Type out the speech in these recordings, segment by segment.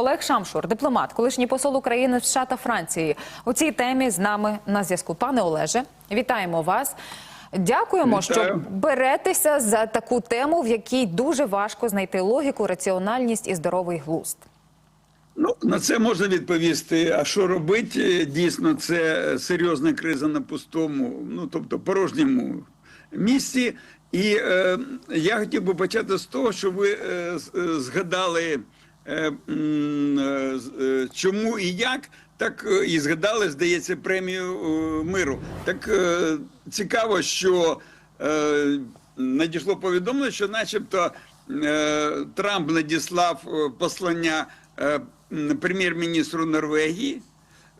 Олег Шамшур, дипломат, колишній посол України в США та Франції. У цій темі з нами на зв'язку. Пане Олеже, вітаємо вас. Дякуємо, Вітаю. що беретеся за таку тему, в якій дуже важко знайти логіку, раціональність і здоровий глузд. Ну, на це можна відповісти. А що робити? Дійсно, це серйозна криза на пустому, ну тобто порожньому місці. І е, я хотів би почати з того, що ви е, е, згадали, е, е, е, чому і як. Так е, і згадали, здається, премію е, миру. Так е, цікаво, що е, надійшло повідомлення, що, начебто, е, Трамп надіслав е, послання е, прем'єр-міністру Норвегії.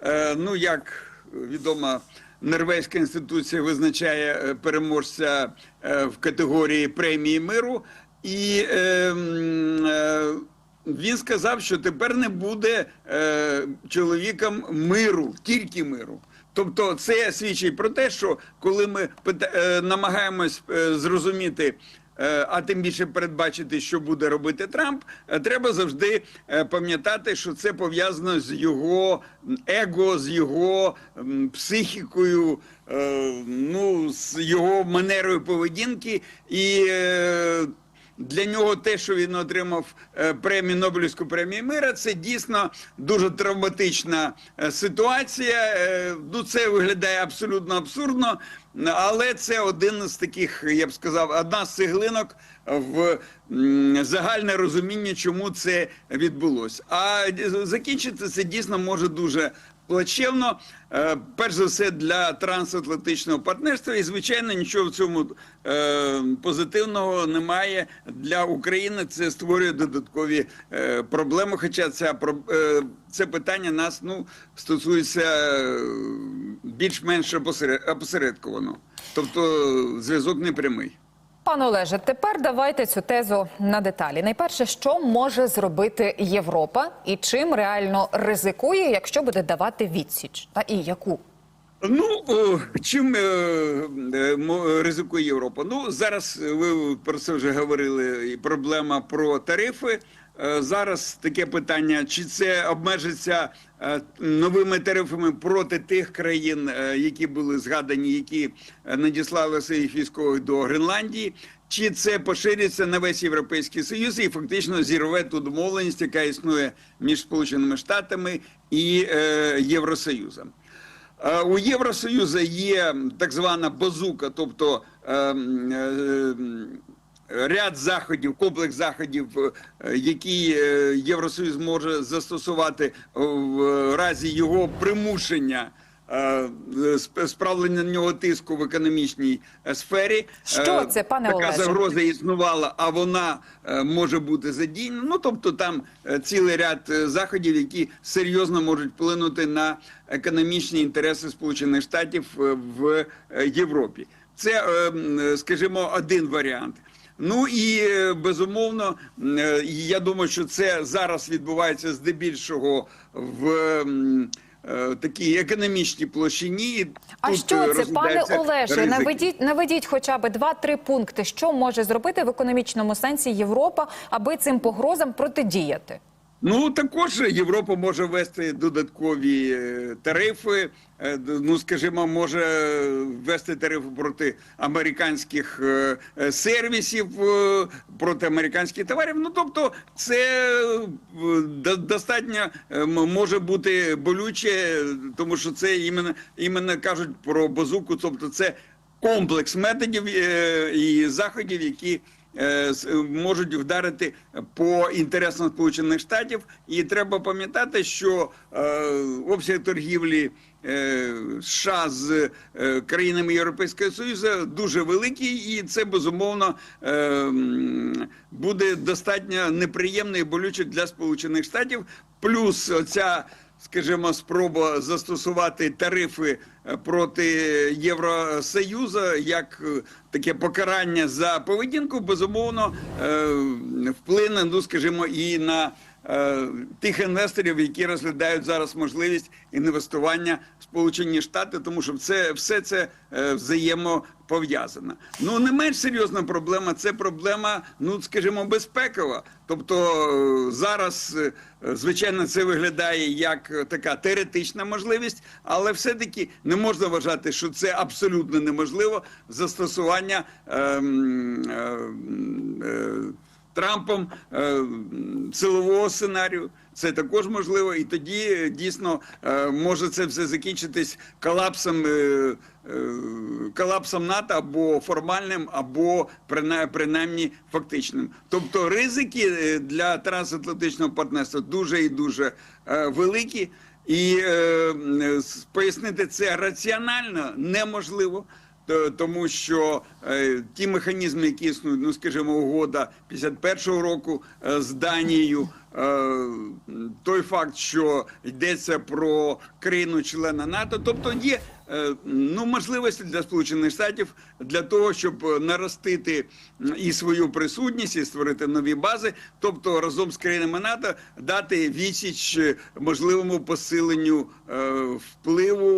Е, Ну, як відомо, норвезька інституція визначає е, переможця е, в категорії премії миру, і е, е, він сказав, що тепер не буде е, чоловіком миру, тільки миру. Тобто, це свідчить про те, що коли ми е, намагаємось е, зрозуміти. Е, А тим більше передбачити, що буде робити Трамп, е, треба завжди е, пам'ятати, що це пов'язано з його его, з його психікою, ну з його манерою поведінки і. Для нього те, що він отримав е, премію Нобелівську премію мира, це дійсно дуже травматична е, ситуація. Е, Ну, це виглядає абсолютно абсурдно, але це один з таких, я б сказав, одна з цеглинок в загальне розуміння, чому це відбулося. А закінчити це дійсно може дуже плачевно, е, перш за все для трансатлантичного партнерства, і звичайно нічого в цьому е, позитивного немає для України. Це створює додаткові е, проблеми. Хоча ця це питання нас ну стосується більш-менш опосере- опосередковано, тобто зв'язок не прямий. Пане Олеже, тепер давайте цю тезу на деталі. Найперше, що може зробити Європа і чим реально ризикує, якщо буде давати відсіч, та і яку? Ну чим е, е, ризикує Європа? Ну зараз ви про це вже говорили. І проблема про тарифи. Е, Зараз таке питання: чи це обмежиться е, новими тарифами проти тих країн, е, які були згадані, які надіслали своїх військових до Гренландії, чи це пошириться на весь європейський союз і фактично зірве ту домовленість, яка існує між Сполученими Штатами і Євросоюзом. У Євросоюзу є так звана базука, тобто е, м, е, ряд заходів, комплекс заходів, е, які е, Євросоюз може застосувати в разі його примушення. е, Справлення на нього тиску в економічній сфері. Що це, пане така Олеже? загроза існувала, а вона може бути задіяна. Ну тобто там цілий ряд заходів, які серйозно можуть вплинути на економічні інтереси Сполучених Штатів в Європі. Це, скажімо, один варіант. Ну і е, безумовно, е, я думаю, що це зараз відбувається здебільшого в е, такій економічній площині. А тут, що це, пане Олеже? ризики. Наведіть, наведіть хоча б два-три пункти, що може зробити в економічному сенсі Європа, аби цим погрозам протидіяти. Ну також Європа може ввести додаткові е, тарифи. е, Ну скажімо, може ввести тарифи проти американських е, сервісів, проти американських товарів. Ну тобто, це достатньо може бути болюче, тому що це іменно іменно кажуть про базуку. Тобто, це комплекс методів і заходів, які можуть вдарити по інтересам Сполучених Штатів, і треба пам'ятати, що е, обсяг торгівлі е, США з е, країнами Європейського Союзу дуже великий, і це безумовно е, буде достатньо неприємно і болюче для Сполучених Штатів. Плюс оця скажімо, спроба застосувати тарифи е, проти Євросоюзу як е, таке покарання за поведінку, безумовно е, вплине, ну скажімо, і на тих інвесторів, які розглядають зараз можливість інвестування в Сполучені Штати, тому що це все це е, пов'язана. Ну не менш серйозна проблема це проблема, ну скажімо, безпекова. Тобто е, зараз, е, звичайно, це виглядає як така теоретична можливість, але все-таки не можна вважати, що це абсолютно неможливо застосування. ем, ем, Трампом силового сценарію. Це також можливо, і тоді е, дійсно е, може це все закінчитись колапсом, е, колапсом НАТО або формальним, або принаймні, фактичним. Тобто ризики для трансатлантичного партнерства дуже і дуже великі. І пояснити це раціонально неможливо. Т- тому що е, ті механізми, які існують, ну скажімо, угода 51-го року е, з Данією, е, той факт, що йдеться про країну-члена НАТО, тобто є е, ну можливості для Сполучених Штатів для того, щоб е, наростити і свою присутність, і створити нові бази, тобто разом з країнами НАТО дати відсіч е, можливому посиленню е, впливу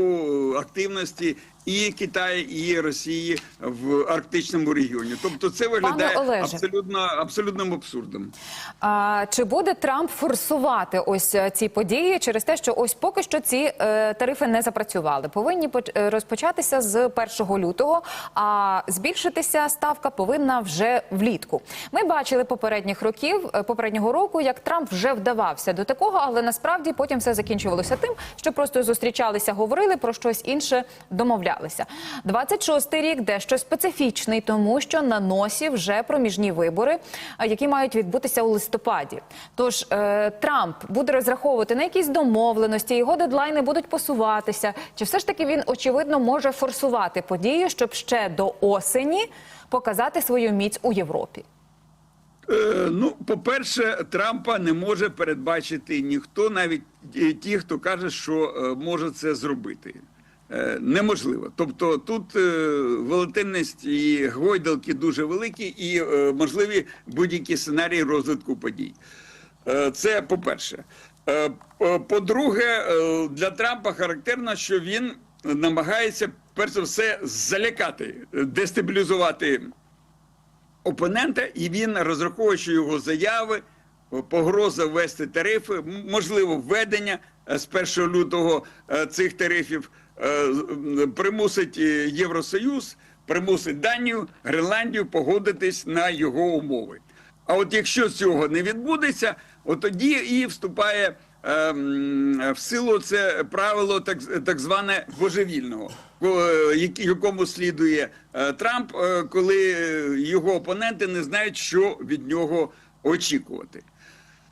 е, активності і Китаю, і Росії в арктичному регіоні. Тобто, це виглядає абсолютно абсолютним абсурдом. А, чи буде Трамп форсувати ось е, ці події через те, що ось поки що ці е, тарифи не запрацювали? Повинні е, розпочатися з 1 лютого, а збільшитися ставка повинна вже влітку. Ми бачили попередніх років, е, попереднього року, як Трамп вже вдавався до такого, але насправді потім все закінчувалося тим, що просто зустрічалися, говорили про щось інше, домовлялися. 26-й рік дещо специфічний, тому що на носі вже проміжні вибори, які мають відбутися у листопаді. Тож е, Трамп буде розраховувати на якісь домовленості, його дедлайни будуть посуватися. Чи все ж таки він очевидно може форсувати події, щоб ще до осені показати свою міць у Європі? Е, ну, по-перше, Трампа не може передбачити ніхто, навіть е, ті, хто каже, що е, може це зробити. Е, Неможливо. Тобто тут е, волатильність і гойдалки дуже великі, і е, можливі будь-які сценарії розвитку подій. Це по-перше. По- По-друге, для Трампа характерно, що він намагається перш за все залякати, дестабілізувати опонента, і він розраховує, що його заяви, погроза ввести тарифи, можливо, введення з 1 лютого цих тарифів примусить е, Євросоюз, примусить Данію, Гренландію погодитись на його умови. А от якщо цього не відбудеться, от тоді і вступає ем, в силу це правило так, так зване божевільного, ко- е, якому слідує е, Трамп, е, коли е, його опоненти не знають, що від нього очікувати.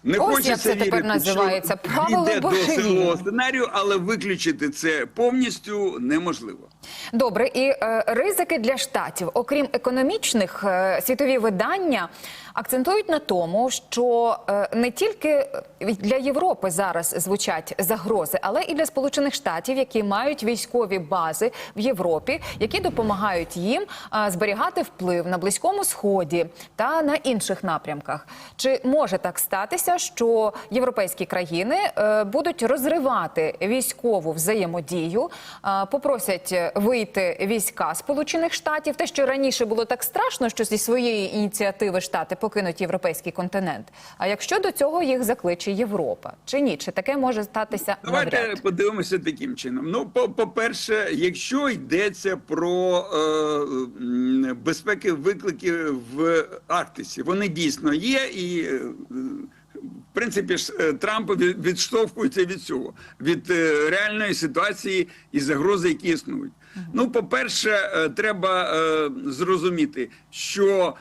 Не Ось як хочеться це тепер вірити, називається, правило йде до божевільного. силового сценарію, але виключити це повністю неможливо. Добре, і е, ризики для штатів, окрім економічних, е, світові видання акцентують на тому, що е, не тільки для Європи зараз звучать загрози, але і для Сполучених Штатів, які мають військові бази в Європі, які допомагають їм е, зберігати вплив на близькому сході та на інших напрямках. Чи може так статися, що європейські країни е, будуть розривати військову взаємодію, е, попросять вийти війська Сполучених Штатів, те, що раніше було так страшно, що зі своєї ініціативи штати покинуть європейський континент. А якщо до цього їх закличе Європа, чи ні? Чи таке може статися Давайте навряд? подивимося таким чином. Ну, по- по-перше, якщо йдеться про е, безпеки виклики в Арктиці, вони дійсно є, і е, в принципі ж е, Трамп відштовхується від цього, від е, реальної ситуації і загрози, які існують. Ну, по-перше, е, треба зрозуміти, що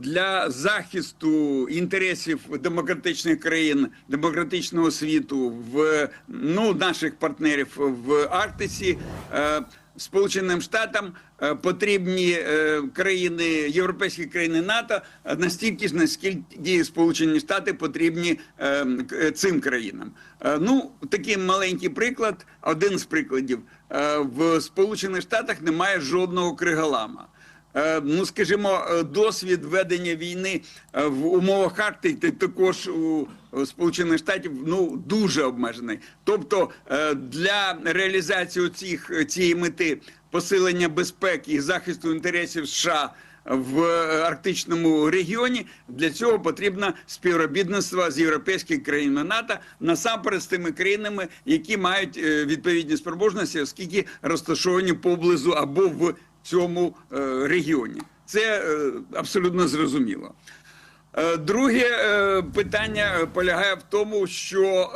для захисту інтересів демократичних країн, демократичного світу, в ну наших партнерів в Арктиці. е, Сполученим Штатам е, потрібні е, країни, європейські країни НАТО е, настільки ж, наскільки Сполучені Штати потрібні е, е, цим країнам. Е, Ну, такий маленький приклад, один з прикладів. Е, В Сполучених Штатах немає жодного криголама. Е, Ну, скажімо, е, досвід ведення війни е, в умовах Арктики також у Сполучених Штатів ну дуже обмежений. Тобто для реалізації цих цієї мети посилення безпеки і захисту інтересів США в арктичному регіоні. Для цього потрібно співробітництво з європейськими країнами НАТО, насамперед з тими країнами, які мають відповідні спроможності, оскільки розташовані поблизу або в цьому е, регіоні. Це е, абсолютно зрозуміло. Е, Друге питання полягає в тому, що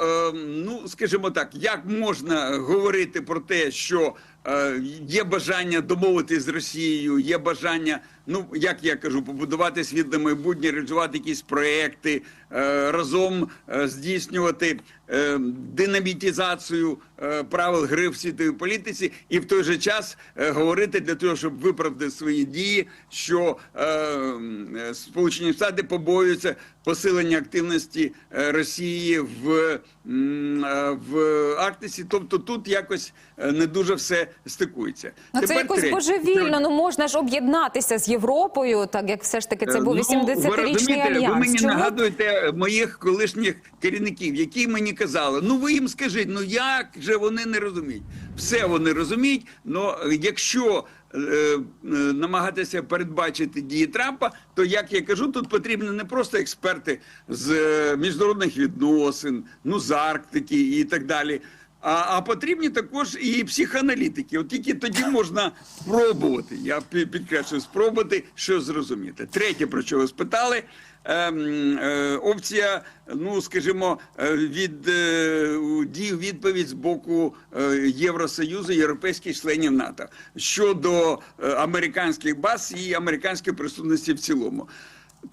ну скажімо так, як можна говорити про те, що є бажання домовитися з Росією, є бажання, ну як я кажу, побудувати світле майбутнє, реалізувати якісь проекти, е, разом е, здійснювати е, динамітизацію е, правил гри в світовій політиці, і в той же час говорити для того, щоб виправдати свої дії, що Сполучені Штати побоюються посилення активності Росії в, в Арктиці. Тобто тут якось не дуже все стикується. Ну, це Тепер якось третє. божевільно. Ну можна ж об'єднатися з Європою, так як все ж таки це Е, був ну, 80-річний ви альянс. Ви мені Чому? нагадуєте моїх колишніх керівників, які мені казали: ну ви їм скажіть, ну як же вони не розуміють? Все вони розуміють. але якщо е, е, намагатися передбачити дії Трампа, то як я кажу, тут потрібні не просто експерти з міжнародних відносин, ну з Арктики і так далі. А, а потрібні також і психоаналітики. От тільки тоді можна спробувати. Я пі- підкреслюю, спробувати щось зрозуміти. Третє, про що ви спитали. ем, е, опція, ну скажімо, е, від е, відповідь з боку е, Євросоюзу, європейських членів НАТО щодо е, американських баз і американської присутності в цілому.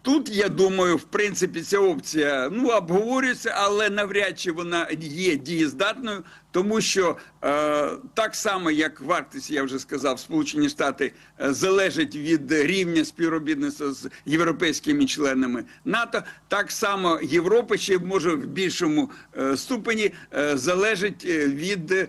Тут я думаю, в принципі, ця опція ну обговорюється, але навряд чи вона є дієздатною, тому що е, так само, як в Арктиці, я вже сказав, Сполучені Штати е, залежать від рівня співробітництва з європейськими членами НАТО, так само Європа ще може в більшому е, ступені е, залежить е, від е,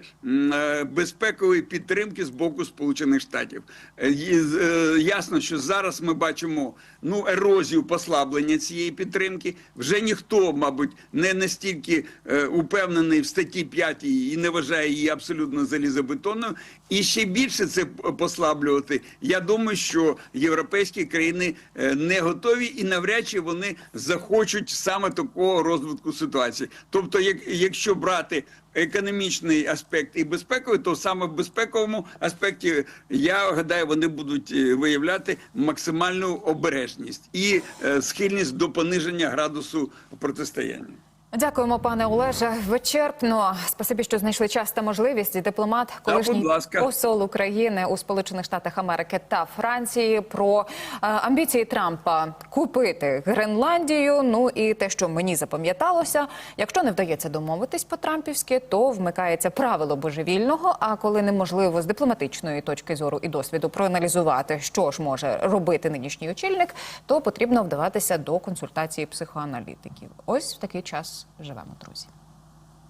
безпекової підтримки з боку Сполучених Штатів. Е, е, Ясно, що зараз ми бачимо ну ерозію послаблення цієї підтримки. Вже ніхто, мабуть, не настільки е, упевнений в статті 5 і не вважає її абсолютно залізобетонною. І ще більше це послаблювати. Я думаю, що європейські країни е, не готові і навряд чи вони захочуть саме такого розвитку ситуації. Тобто, як, якщо брати економічний аспект і безпековий, то саме в безпековому аспекті я гадаю, вони будуть е, виявляти максимальну обережність і е, схильність до пониження градусу протистояння. Дякуємо, пане Олеже. Вичерпно. Спасибі, що знайшли час та можливість. Дипломат, колишній ласка. посол України у Сполучених Штатах Америки та Франції про е, амбіції Трампа купити Гренландію. Ну і те, що мені запам'яталося, якщо не вдається домовитись по-трампівськи, то вмикається правило божевільного. А коли неможливо з дипломатичної точки зору і досвіду проаналізувати, що ж може робити нинішній очільник, то потрібно вдаватися до консультації психоаналітиків. Ось в такий час живемо, друзі.